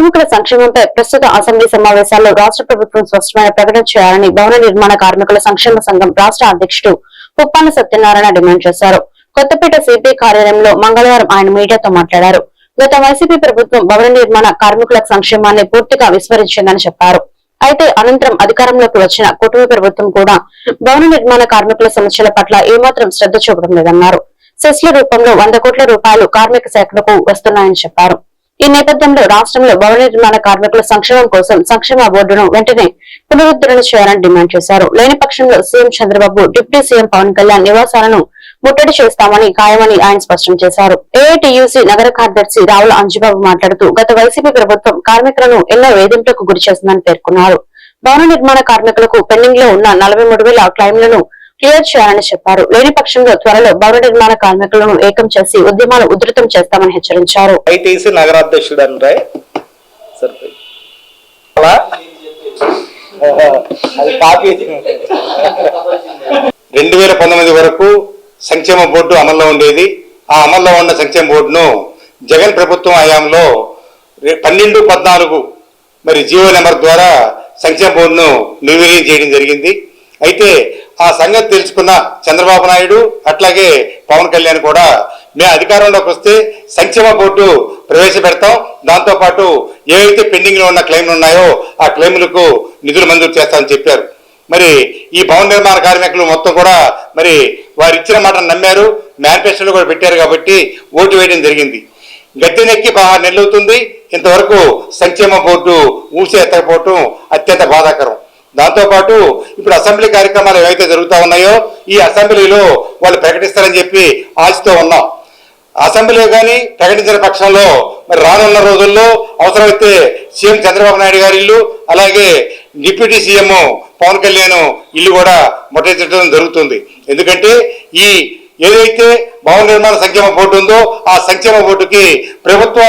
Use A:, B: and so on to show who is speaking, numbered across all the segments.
A: కార్మికుల సంక్షేమంపై ప్రస్తుత అసెంబ్లీ సమావేశాల్లో రాష్ట్ర ప్రభుత్వం స్పష్టమైన ప్రకటన చేయాలని భవన నిర్మాణ కార్మికుల సంక్షేమ సంఘం రాష్ట్ర అధ్యక్షుడు పుప్పాన సత్యనారాయణ డిమాండ్ చేశారు. కొత్తపేట సిపి కార్యాలయంలో మంగళవారం ఆయన మీడియాతో మాట్లాడారు. గత వైసీపీ ప్రభుత్వం భవన నిర్మాణ కార్మికుల సంక్షేమాన్ని పూర్తిగా విస్మరించిందని చెప్పారు. అయితే అనంతరం అధికారంలోకి వచ్చిన కుటుంబ ప్రభుత్వం కూడా భవన నిర్మాణ కార్మికుల సమస్యల పట్ల ఏమాత్రం శ్రద్ధ చూపడం లేదన్నారు. సెస్ల రూపంలో వంద కోట్ల రూపాయలు కార్మిక శాఖలకు వస్తున్నాయని చెప్పారు. ఈ నేపథ్యంలో రాష్ట్రంలో భవన నిర్మాణ కార్మికుల సంక్షేమం కోసం సంక్షేమ బోర్డును వెంటనే పునరుద్ధరణ చేయాలని డిమాండ్ చేశారు. లేని పక్షంలో CM Chandrababu deputy CM Pavan Kalyan నివాసాలను ముట్టడి చేస్తామని ఖాయమని ఆయన స్పష్టం చేశారు. ఏఐటియుసి నగర కార్యదర్శి రావుల అంజుబాబు మాట్లాడుతూ గత వైసీపీ ప్రభుత్వం కార్మికులను ఎన్నో వేధింపులకు గురి చేస్తుందని పేర్కొన్నారు. భవన నిర్మాణ కార్మికులకు పెండింగ్లో ఉన్న నలభై మూడు వేల క్లైమ్లను క్లియర్ చేయాలని చెప్పారు. లేని పక్షంలో త్వరలో భవన నిర్మాణ కార్మికులను ఏకం చేసి ఉద్యమాలు ఉధృతం చేస్తామని హెచ్చరించారు.
B: ఐటీసీ నగరాధ్యక్షుడు అంటే రెండు వేల పంతొమ్మిది వరకు సంక్షేమ బోర్డు అమల్లో ఉండేది. ఆ అమల్లో ఉన్న సంక్షేమ బోర్డును జగన్ ప్రభుత్వం హయాంలో పన్నెండు పద్నాలుగు మరి జియో నెంబర్ ద్వారా సంక్షేమ బోర్డును నిర్వీర్యం చేయడం జరిగింది. అయితే ఆ సంగతి తెలుసుకున్న చంద్రబాబు నాయుడు అట్లాగే పవన్ కళ్యాణ్ కూడా మేము అధికారంలోకి వస్తే సంక్షేమ బోర్డు ప్రవేశపెడతాం. దాంతోపాటు ఏవైతే పెండింగ్లో ఉన్న క్లెయిమ్లు ఉన్నాయో ఆ క్లెయిమ్లకు నిధులు మంజూరు చేస్తామని చెప్పారు. మరి ఈ భవన నిర్మాణ కార్మికులు మొత్తం కూడా మరి వారు ఇచ్చిన మాటను నమ్మారు. మేనిఫెస్టోలో కూడా పెట్టారు కాబట్టి ఓటు వేయడం జరిగింది. గద్దెనెక్కి పదహారు నెలలు అవుతుంది ఇంతవరకు సంక్షేమ బోర్డు ఊసి ఎత్తకపోవటం అత్యంత బాధాకరం. దాంతోపాటు ఇప్పుడు అసెంబ్లీ కార్యక్రమాలు ఏవైతే జరుగుతూ ఉన్నాయో ఈ అసెంబ్లీలో వాళ్ళు ప్రకటిస్తారని చెప్పి ఆశతో ఉన్నాం. అసెంబ్లీ కానీ ప్రకటించిన పక్షంలో మరి రానున్న రోజుల్లో అవసరమైతే సీఎం చంద్రబాబు నాయుడు గారి ఇల్లు అలాగే డిప్యూటీ సీఎం పవన్ కళ్యాణ్ ఇల్లు కూడా ముట్టించడం జరుగుతుంది. ఎందుకంటే ఈ ఏదైతే భవన నిర్మాణ సంక్షేమ బోర్డు ఉందో ఆ సంక్షేమ బోర్డుకి ప్రభుత్వ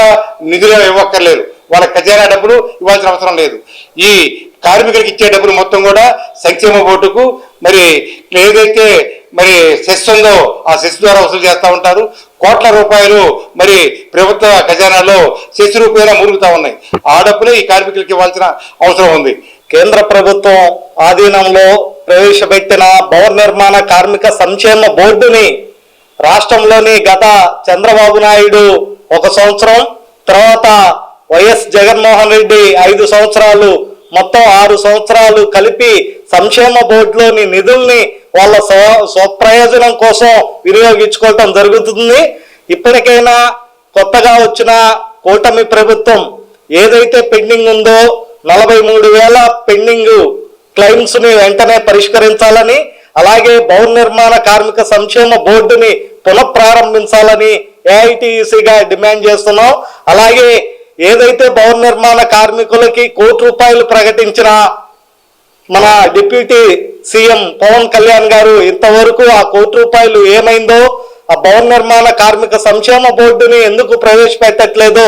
B: నిధులు ఇవ్వక్కర్లేదు. వాళ్ళ ఖజానా డబ్బులు ఇవ్వాల్సిన అవసరం లేదు. ఈ కార్మికులకు ఇచ్చే డబ్బులు మొత్తం కూడా సంక్షేమ బోర్డుకు మరి ఏదైతే మరి సెస్ ఉందో ఆ సెస్ ద్వారా వసూలు చేస్తూ ఉంటారు. కోట్ల రూపాయలు మరి ప్రభుత్వ ఖజానాలో సెస్ రూపేణా మురుగుతూ ఉన్నాయి. ఆ డబ్బులే ఈ కార్మికులకు ఇవ్వాల్సిన అవసరం ఉంది.
C: కేంద్ర ప్రభుత్వం ఆధీనంలో ప్రవేశపెట్టిన భవన నిర్మాణ కార్మిక సంక్షేమ బోర్డుని రాష్ట్రంలోని గత చంద్రబాబు నాయుడు ఒక సంవత్సరం తర్వాత వైఎస్ జగన్మోహన్ రెడ్డి ఐదు సంవత్సరాలు మొత్తం ఆరు సంవత్సరాలు కలిపి సంక్షేమ బోర్డులోని నిధుల్ని వాళ్ళ స్వ స్వప్రయోజనం కోసం వినియోగించుకోవటం జరుగుతుంది. ఇప్పటికైనా కొత్తగా వచ్చిన కూటమి ప్రభుత్వం ఏదైతే పెండింగ్ ఉందో నలభై మూడు వేల పెండింగ్ క్లెయిమ్స్ని వెంటనే పరిష్కరించాలని అలాగే భవన నిర్మాణ కార్మిక సంక్షేమ బోర్డుని పునఃప్రారంభించాలని ఏఐటిసిగా డిమాండ్ చేస్తున్నాం. అలాగే ఏదైతే భవన నిర్మాణ కార్మికులకి కోటి రూపాయలు ప్రకటించిన మన డిప్యూటీ సీఎం పవన్ కళ్యాణ్ గారు ఇంతవరకు ఆ కోటి రూపాయలు ఏమైందో ఆ భవన నిర్మాణ కార్మిక సంక్షేమ బోర్డుని ఎందుకు ప్రవేశపెట్టట్లేదో